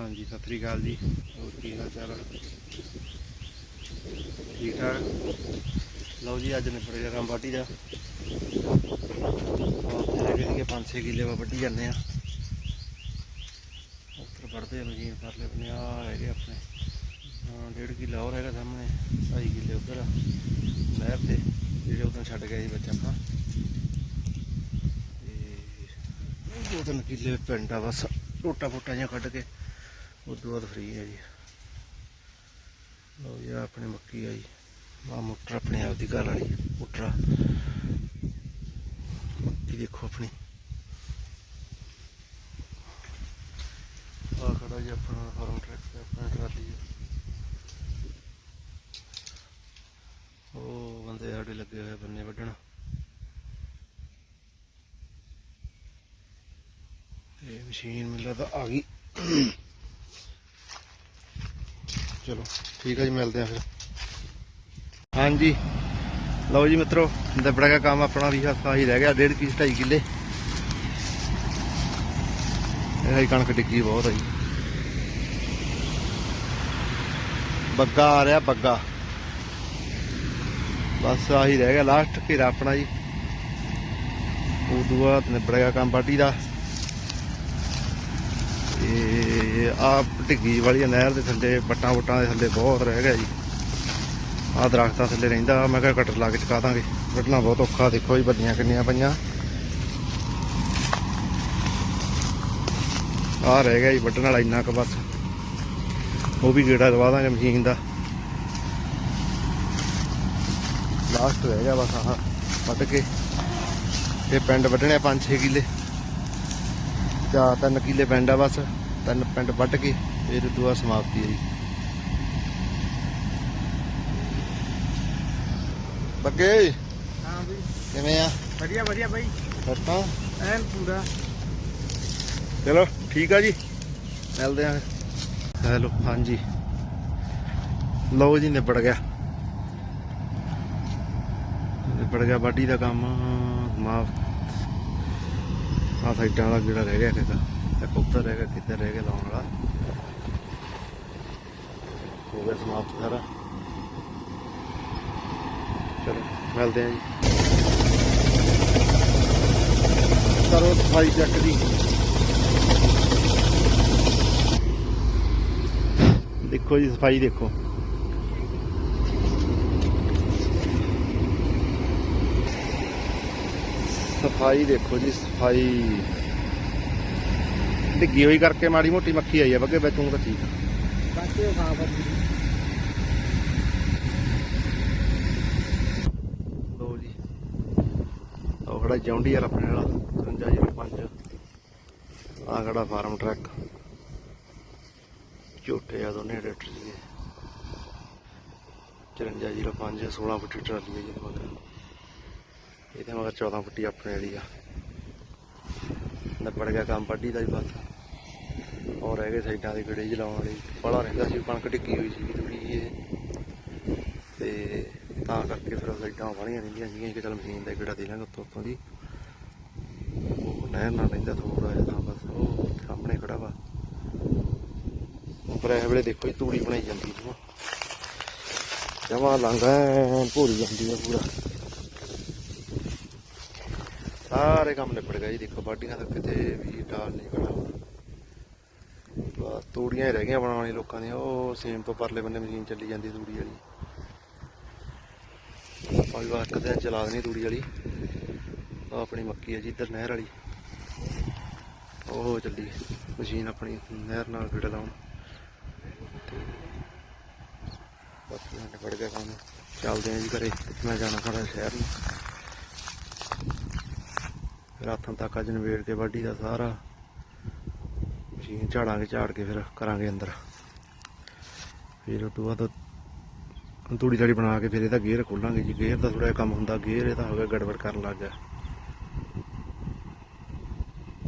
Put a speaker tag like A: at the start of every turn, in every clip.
A: ਹਾਂਜੀ ਸਤਿ ਸ੍ਰੀ ਅਕਾਲ ਜੀ। ਹੋਰ ਕੀ ਹਾਲ ਚਾਲ ਠੀਕ ਠਾਕ? ਲਓ ਜੀ ਅੱਜ ਨੇ ਗਿਆ ਕੰਮ ਵਾਢੀ ਦਾ। ਉੱਥੇ ਹੈਗੇ ਸੀਗੇ 5-6 ਕਿੱਲੇ ਵਾ ਵੱਢੀ ਜਾਂਦੇ ਆ ਉੱਧਰ ਵੜਦੇ ਆ ਮਸ਼ੀਨ ਕਰ ਬਨੇ ਆ ਹੈਗੇ ਆਪਣੇ। ਹਾਂ ਡੇਢ ਕਿੱਲਾ ਹੋਰ ਹੈਗਾ ਸਾਹਮਣੇ 2.5 ਕਿੱਲੇ ਉੱਧਰ ਆ, ਨਹਿਰ ਤੇ ਜਿਹੜੇ ਉਦੋਂ ਛੱਡ ਗਏ ਸੀ ਬੱਚਾ ਆਪਾਂ। ਦੋ ਤਿੰਨ ਕਿੱਲੇ ਪਿੰਡ ਆ ਬਸ ਟੋਟਾ ਫੋਟਾ ਜਿਹਾ ਕੱਢ ਕੇ। ਉਸ ਤੋਂ ਬਾਅਦ ਫ੍ਰੀ ਹੈ ਜੀ। ਲਓ ਜੀ, ਆਹ ਆਪਣੀ ਮੱਕੀ ਆ ਜੀ। ਆ ਮੋਟਰ ਆਪਣੇ ਆਪ ਦੀ ਘਰ ਵਾਲੀ, ਮੋਟਰ ਮੱਕੀ ਦੇਖੋ ਆਪਣੀ। ਆ ਖੜਾ ਜੀ ਆਪਣਾ ਫਾਰਮ ਟਰੈਕ ਆਪਣਾ ਟਰਾਲੀ ਆ। ਉਹ ਬੰਦੇ ਸਾਡੇ ਲੱਗੇ ਹੋਏ ਬੰਨੇ ਵੱਢਣ। ਤੇ ਮਸ਼ੀਨ ਮਿਲਦਾ ਤਾਂ ਆ ਗਈ। ਚਲੋ, ਠੀਕ ਹੈ ਜੀ, ਮਿਲਦੇ ਆ ਫਿਰ। ਹਾਂਜੀ, ਲਓ ਜੀ ਮਿੱਤਰੋ, ਦੱਬੜਾ ਦਾ ਕੰਮ ਆਪਣਾ ਵੀ ਹੱਸਾ ਹੀ ਰਹਿ ਗਿਆ, ਡੇਢ ਕੀ 2.5 ਕਿੱਲੇ। ਇਹ ਹੀ ਕਣਕ ਡਿੱਗੀ ਬਹੁਤ ਆ ਜੀ। ਬੱਗਾ ਆ ਰਿਹਾ, ਬੱਗਾ। ਬਸ ਆਹੀ ਰਹਿ ਗਿਆ ਲਾਸਟ ਘੇਰਾ ਆਪਣਾ ਜੀ। ਉਦੋਂ ਬਾਅਦ ਨਿਬੜ ਕੰਮ ਬਾਡੀ ਦਾ। ਇਹ ਆ ਢਿੱਗੀ ਵਾਲੀ ਨਹਿਰ ਦੇ ਥੱਲੇ ਬੱਟਾਂ ਬੁੱਟਾਂ ਦੇ ਥੱਲੇ ਬਹੁਤ ਰਹਿ ਗਿਆ ਜੀ। ਆ ਦਰਖਤਾਂ ਥੱਲੇ ਰਹਿੰਦਾ, ਮੈਂ ਕਿਹਾ ਕਟਰ ਲਾ ਕੇ ਚਕਾ ਦਾਂਗੇ। ਵੱਢਣਾ ਬਹੁਤ ਔਖਾ, ਦੇਖੋ ਜੀ ਬੱਲੀਆਂ ਕਿੰਨੀਆਂ ਪਈਆਂ। ਆ ਰਹਿ ਗਿਆ ਜੀ ਵੱਢਣ ਵਾਲਾ ਇੰਨਾ ਕੁ ਬਸ। ਉਹ ਵੀ ਗੇੜਾ ਦਵਾ ਦਾਂਗੇ ਮਸ਼ੀਨ ਦਾ। ਲਾਸਟ ਰਹਿ ਗਿਆ ਬਸ ਆਹ ਵੱਢ ਕੇ। ਇਹ ਪਿੰਡ ਵੱਢਣੇ 5-6 ਕਿੱਲੇ। ਜਾਂ ਤਿੰਨ ਕਿੱਲੇ ਪਿੰਡ ਆ ਬਸ ਤਿੰਨ ਪਿੰਡ ਵੱਢ ਕੇ ਫਿਰ ਦੁਆ ਸਮਾਪਤੀ ਹੈ ਜੀ ਬੱਗੇ?
B: ਹਾਂ ਬਈ।
A: ਕਿਵੇਂ ਆ?
B: ਵਧੀਆ ਵਧੀਆ ਬਾਈ।
A: ਸੱਤਾਂ
B: ਐਨ ਪੂਰਾ।
A: ਚਲੋ ਠੀਕ ਆ ਜੀ। ਮਿਲਦੇ ਆ। ਹੈਲੋ ਹਾਂਜੀ। ਲਓ ਜੀ ਨਿਬੜ ਗਿਆ। ਨਿਬੜ ਗਿਆ ਬਾਡੀ ਦਾ ਕੰਮ। ਮਾਫ ਆ ਸਾਈਡਾਂ ਵਾਲਾ ਜਿਹੜਾ ਰਹਿ ਗਿਆ ਕਿਤਾ ਇੱਕ ਉੱਧਰ ਰਹਿ ਗਿਆ ਕਿਤੇ ਰਹਿ ਗਿਆ ਲਾਉਣ ਵਾਲਾ। ਹੋ ਗਿਆ ਸਮਾਪਤ ਸਾਰਾ। ਚਲੋ, ਮਿਲਦੇ ਆ ਜੀ। ਕਰੋ ਸਫ਼ਾਈ ਚੱਕ ਦੀ। ਦੇਖੋ ਜੀ, ਸਫ਼ਾਈ ਦੇਖੋ। ਸਫ਼ਾਈ ਦੇਖੋ ਜੀ ਸਫ਼ਾਈ। ਡਿੱਗੀ ਹੋਈ ਕਰਕੇ ਮਾੜੀ ਮੋਟੀ ਮੱਖੀ ਆਈ ਆ ਬੱਗੇ ਵਿੱਚੋਂ ਤਾਂ ਠੀਕ ਆ।
B: ਕਾਕੇ ਹਾਂ ਬਾਈ
A: ਲੋ ਜੀ। ਉਹ ਖੜਾ ਜੌਂਡੀ ਯਾਰ ਆਪਣੇ ਨਾਲ 5505 ਆ ਖੜਾ ਫਾਰਮ ਟਰੱਕ। ਝੋਟੇ ਆ ਦੋਨੇ ਟਰੈਕਟਰ ਜੀ। 5405 16 ਫੁੱਟੀ ਟਰਾਲੀ ਹੈ ਜਿਹਦੇ ਮਗਰ ਇਹਦੇ ਮਗਰ 14 ਫੁੱਟੀ ਆਪਣੇ ਵਾਲੀ ਆ। ਨੱਬੜ ਗਿਆ ਕੰਮ ਵੱਢੀ ਦਾ ਹੀ ਬਸ। ਔਰ ਰਹਿ ਗਏ ਸਾਈਡਾਂ ਦੇ ਗੜੇ ਜਲਾਉਣ ਵਾਲੀ। ਬੜਾ ਰਹਿੰਦਾ ਸੀ, ਕਣਕ ਟਿੱਕੀ ਹੋਈ ਸੀ ਥੋੜੀ ਇਹ। ਤੇ ਤਾਂ ਕਰਕੇ ਫਿਰ ਸਾਈਡਾਂ ਵਾਲੀਆਂ ਰਹਿੰਦੀਆਂ ਸੀਗੀਆਂ ਕਿ ਚਲ ਮਸ਼ੀਨ ਦਾ ਗੇੜਾ ਦੇ ਲਾਂਗੇ ਉੱਤੋਂ ਉੱਤੋਂ ਦੀ। ਉਹ ਨਹਿਰ ਨਾਲ ਰਹਿੰਦਾ ਥੋੜਾ ਜਿਹਾ ਤਾਂ ਬਸ ਉਹ ਸਾਹਮਣੇ ਖੜਾ ਵਾ। ਉੱਪਰ ਇਹ ਵੇਲੇ ਦੇਖੋ ਜੀ, ਤੂੜੀ ਬਣਾਈ ਜਾਂਦੀ ਜਮਾ ਜਮਾ ਲੰਗਾ ਭੋਰੀ ਜਾਂਦੀ ਆ ਪੂਰਾ। ਸਾਰੇ ਕੰਮ ਨਿਬੜ ਗਿਆ ਜੀ, ਦੇਖੋ ਬਾਡੀਆਂ ਤੱਕ ਕਿਤੇ ਵੀ ਡਾਲ ਨਹੀਂ ਖੜਾ ਬਸ ਤੂੜੀਆਂ ਹੀ ਰਹਿ ਗਈਆਂ ਬਣਾਉਣੀ ਲੋਕਾਂ ਦੀਆਂ, ਉਹ ਸੇਮ ਤੋਂ ਪਰਲੇ ਬੰਨੇ ਮਸ਼ੀਨ ਚੱਲੀ ਜਾਂਦੀ ਤੂੜੀ ਵਾਲੀ। ਆਪਾਂ ਵੀ ਇੱਕ ਦਿਨ ਚਲਾ ਦੇਣੀ ਤੂੜੀ ਵਾਲੀ। ਆਹ ਆਪਣੀ ਮੱਕੀ ਹੈ ਜੀ, ਇੱਧਰ ਨਹਿਰ ਵਾਲੀ। ਉਹ ਚੱਲੀ ਮਸ਼ੀਨ ਆਪਣੀ ਨਹਿਰ ਨਾਲ ਗੇੜਾ ਲਾਉਣ। ਤੇ ਬਾਕੀ ਨਿਬੜ ਗਿਆ ਕੰਮ। ਚੱਲਦੇ ਆਂ ਜੀ ਘਰੇ, ਮੈਂ ਜਾਣਾ ਸਾਡਾ ਸ਼ਹਿਰ ਨੂੰ। ਰਾਤਾਂ ਤੱਕ ਅੱਜ ਨਵੇੜ ਕੇ ਵਾਢੀ ਦਾ ਸਾਰਾ। ਮਸ਼ੀਨ ਝਾੜਾਂਗੇ, ਝਾੜ ਕੇ ਫਿਰ ਕਰਾਂਗੇ ਅੰਦਰ। ਫਿਰ ਉਸ ਤੋਂ ਬਾਅਦ ਤੂੜੀ ਤਾੜੀ ਬਣਾ ਕੇ ਫਿਰ ਇਹਦਾ ਗੇਅਰ ਖੋਲਾਂਗੇ ਜੀ। ਗੇਅਰ ਦਾ ਥੋੜਾ ਜਿਹਾ ਕੰਮ ਹੁੰਦਾ, ਗੇਅਰ ਇਹਦਾ ਹੋ ਗਿਆ, ਗੜਬੜ ਕਰਨ ਲੱਗ ਗਿਆ।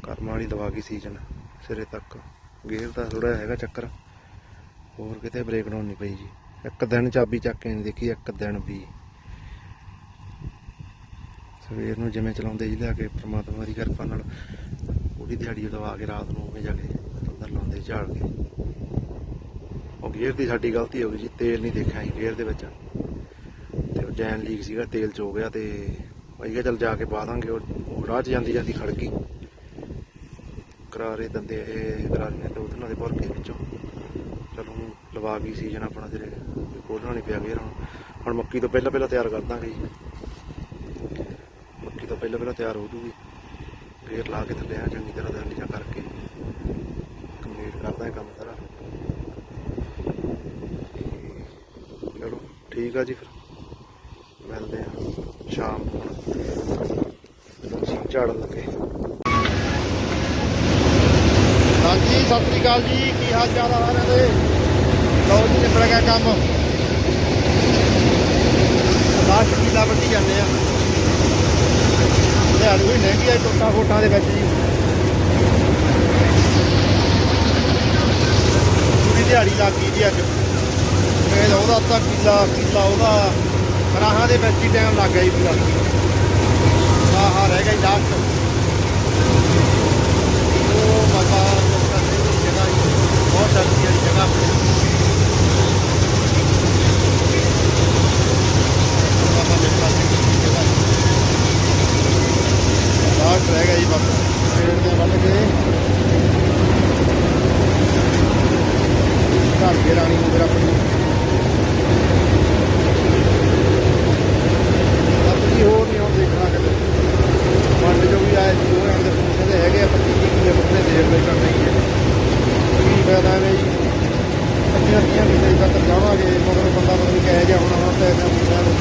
A: ਕਰਮ ਵਾਲੀ ਦਵਾ ਗਈ ਸੀਜ਼ਨ ਸਿਰੇ ਤੱਕ। ਗੇਅਰ ਦਾ ਥੋੜਾ ਹੈਗਾ ਚੱਕਰ। ਹੋਰ ਕਿਤੇ ਬ੍ਰੇਕ ਡਾਊਨ ਨਹੀਂ ਪਈ ਜੀ। ਇੱਕ ਦਿਨ ਚਾਬੀ ਚੱਕ ਕੇ ਨਹੀਂ ਦੇਖੀ, ਇੱਕ ਦਿਨ ਵੀ। ਸਵੇਰ ਨੂੰ ਜਿਵੇਂ ਚਲਾਉਂਦੇ ਜੀ, ਲਿਆ ਕੇ ਪ੍ਰਮਾਤਮਾ ਦੀ ਕਿਰਪਾ ਨਾਲ ਪੂਰੀ ਦਿਹਾੜੀ ਲਵਾ ਕੇ ਰਾਤ ਨੂੰ ਉਵੇਂ ਜਾ ਕੇ ਅੰਦਰ ਲਾਉਂਦੇ,
C: ਝਾੜ ਕੇ। ਉਹ ਗੇਅਰ ਦੀ ਸਾਡੀ ਗਲਤੀ ਹੋ ਗਈ ਜੀ, ਤੇਲ ਨਹੀਂ ਦੇਖਿਆ ਸੀ ਗੇਅਰ ਦੇ ਵਿੱਚ। ਤੇ ਉਹ ਜੈਨ ਲੀਕ ਸੀਗਾ, ਤੇਲ ਚ ਹੋ ਗਿਆ ਤੇ ਅਸੀਂ ਕਿਹਾ ਚੱਲ ਜਾ ਕੇ ਪਾ ਦਾਂਗੇ, ਉਹ ਰਾਹ ਚ ਜਾਂਦੀ ਜਾਂਦੀ ਖੜ ਗਈ। ਕਰਾਰੇ ਦੰਦੇ ਇਹ ਕਰਾਰੀਆਂ ਤੇ ਉਹਦੇ ਦੇ ਭਰ ਕੇ ਵਿੱਚੋਂ। ਚਲੋ ਲਵਾ ਗਈ ਸੀਜ਼ਨ ਆਪਣਾ ਤੇਰੇ ਖੋਲਣਾ ਨਹੀਂ ਪਿਆ ਗੇਅਰ ਹੁਣ। ਹੁਣ ਮੱਕੀ ਤੋਂ ਪਹਿਲਾਂ ਪਹਿਲਾਂ ਤਿਆਰ ਕਰ ਦਾਂਗੇ ਜੀ। ਪਹਿਲਾਂ ਪਹਿਲਾਂ ਤਿਆਰ ਹੋ ਜੂਗੀ। ਗੇਅਰ ਲਾ ਕੇ ਥੱਲੇ ਆ ਚੰਗੀ ਤਰ੍ਹਾਂ ਦਾ ਨੀਚਾ ਕਰਕੇ। ਕੰਪਲੀਟ ਕਰਦਾ ਇਹ ਕੰਮ ਸਾਰਾ। ਚਲੋ, ਠੀਕ ਆ ਜੀ ਫਿਰ। ਮਿਲਦੇ ਆ ਸ਼ਾਮ ਨੂੰ। ਜੀ ਝਾੜਨ ਲੱਗੇ।
A: ਹਾਂਜੀ, ਸਤਿ ਸ੍ਰੀ ਅਕਾਲ ਜੀ। ਕੀ ਹਾਲ ਚਾਲ ਆ ਸਾਰਿਆਂ ਦੇ? ਲਓ ਜੀ, ਨਿਬੜ ਗਿਆ ਕੰਮ ਲਾਸਟ ਕੀਲਾ ਵੱਢੀ ਜਾਂਦੇ ਆ ਦਿਹਾੜੀ ਵੀ ਆ ਟੋਟਾ ਫੋਟਾਂ ਦੇ ਵਿੱਚ ਜੀ। ਪੂਰੀ ਦਿਹਾੜੀ ਲੱਗ ਗਈ ਜੀ ਅੱਜ। ਤੇ ਉਹਦਾ ਅੱਧਾ ਕਿੱਲਾ ਕਿੱਲਾ ਉਹਦਾ ਰਾਹਾਂ ਦੇ ਵਿੱਚ ਹੀ ਟਾਈਮ ਲੱਗ ਗਿਆ ਜੀ ਪੂਰਾ। ਆਹ ਰਹਿ ਗਿਆ ਜੀ ਲਾਸਟ ਉਹ ਬਾਬਾ ਜਗ੍ਹਾ ਬਹੁਤ ਡਰਦੀ ਵਾਲੀ ਜਗ੍ਹਾ। ਬਾਬਾ ਲੋਕਾਂ ਦੀ ਜਗ੍ਹਾ ਲਾਸਟ ਰਹਿ ਗਿਆ ਜੀ ਬਾਬਾ ਪੇੜ ਦੇ ਵੱਲ ਕੇ ਘਰ ਦੇ ਰਾਣੀ ਨੂੰ ਫਿਰ ਆਪਣੀ ਆਪਣੀ ਹੋਰ ਨਹੀਂ ਹੁਣ ਦੇਖਣਾ ਕਿਤੇ ਮੰਡ ਜੋ ਵੀ ਆਏ ਸੀ ਉਹ ਇਹਨਾਂ ਦੇ ਪੁੱਛਦੇ ਹੈਗੇ ਆ 25 ਕਿੱਲੇ ਬੱਕਰੇ ਦੇਰ ਲਈ ਕਰ ਰਹੀ ਹੈ ਕੀ ਫਾਇਦਾ ਹੈ ਜੀ ਅੱਛੀਆਂ ਅੱਛੀਆਂ ਕਿੱਲੇ ਤੱਕ ਜਾਵਾਂਗੇ ਮਗਰ ਬੰਦਾ ਪਤਾ ਨਹੀਂ ਕਹਿ ਜਾ ਹੁਣ ਹੁਣ ਪੈਸੇ ਮੁੰਡਿਆਂ ਨੂੰ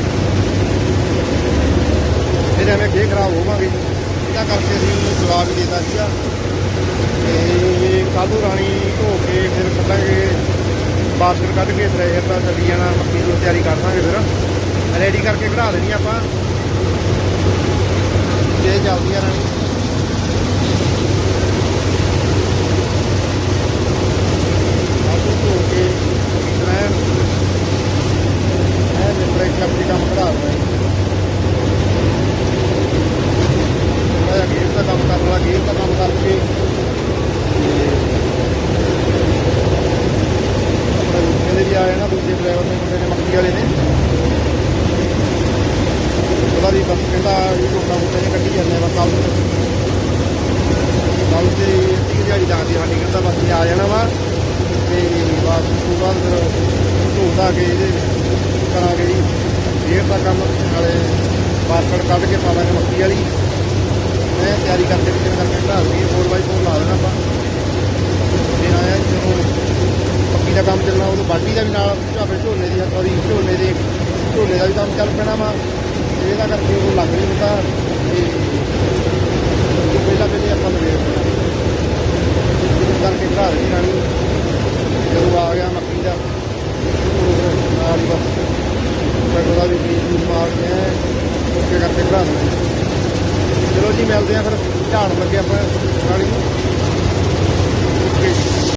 A: ਫਿਰ ਐਵੇਂ ਖੇ ਖਰਾਬ ਹੋਵਾਂਗੇ ਇਹਦਾ ਕਰਕੇ ਅਸੀਂ ਉਹਨੂੰ ਜਵਾਬ ਵੀ ਦੇਤਾ ਸੀਗਾ। ਤੇ ਕਾਲੂ ਰਾਣੀ ਧੋ ਕੇ ਫਿਰ ਕੱਢਾਂਗੇ। ਬਾਸਕਟ ਕੱਢ ਕੇ ਥ੍ਰੈਸ਼ਰ ਦਾ ਚੱਲੀ ਜਾਣਾ, ਮੱਕੀ ਦੀ ਤਿਆਰੀ ਕਰ ਦਾਂਗੇ ਫਿਰ। ਰੈਡੀ ਕਰਕੇ ਕਢਾ ਦੇਣੀ ਆਪਾਂ। ਜੇ ਚੱਲਦੀਆਂ ਰਾਣੀ ਆਲੂ ਧੋ ਕੇ ਮੈਂ ਮੈਂ ਨਿਪਰੇ ਕਰਦੀ ਕੰਮ ਕਢਾ ਰਿਹਾ ਮੈਂ ਗੇਰ ਦਾ ਕੰਮ ਕਰਨ ਵਾਲਾ ਗੇਰ ਦਾ ਕੰਮ ਕਰਕੇ ਆਪਣੇ ਦੂਜੇ ਦੇ ਵੀ ਆਏ ਨਾ ਦੂਜੇ ਡਰਾਈਵਰ ਨੇ ਮੁੰਡੇ ਨੇ ਮੱਕੀ ਵਾਲੇ ਨੇ ਉਹਦਾ ਵੀ ਬਸ ਕਹਿੰਦਾ ਇਹ ਟੋਟਾ ਮੁੰਡੇ ਨੇ ਕੱਢੀ ਜਾਂਦੇ ਆ ਬਸ ਕੱਲ ਕੱਲ ਤੇ ਇੱਕ ਦਿਹਾੜੀ ਲੱਗਦੀ ਸਾਡੀ ਕਹਿੰਦਾ ਬਸ ਇਹ ਆ ਜਾਣਾ ਵਾ ਤੇ ਬਾਅਦ ਤੋਂ ਬਾਅਦ ਫਿਰ ਧੋਦਾ ਕੇ ਇਹਦੇ ਕਰਾਂਗੇ ਜੀ। ਫੇਰ ਦਾ ਕੰਮ ਨਾਲੇ ਬਾਸਕਟ ਕੱਢ ਕੇ ਪਾ ਲਾਂਗੇ ਮੱਕੀ ਵਾਲੀ। ਮੈਂ ਤਿਆਰੀ ਕਰਕੇ ਕਿਤੇ ਕਰਕੇ ਢਾਲ ਲਈ 4x4 ਲਾ ਦੇਣਾ ਆਪਾਂ। ਫਿਰ ਆਇਆ ਜਦੋਂ ਮੱਕੀ ਦਾ ਕੰਮ ਚੱਲਣਾ, ਉਦੋਂ ਬਾਡੀ ਦਾ ਵੀ ਨਾਲ ਝਾਪੇ ਝੋਨੇ ਦੀ ਸੌਰੀ ਝੋਨੇ ਦੇ ਝੋਨੇ ਦਾ ਵੀ ਕੰਮ ਚੱਲ ਪੈਣਾ ਵਾ। ਇਹਦਾ ਕਰਕੇ ਉਹ ਲੱਗ ਨਹੀਂ ਹੁੰਦਾ। ਤੇ ਉਹ ਪਹਿਲਾਂ ਪਹਿਲੇ ਆਪਾਂ ਲਗੇ ਇਸ ਕਰਕੇ ਘਰ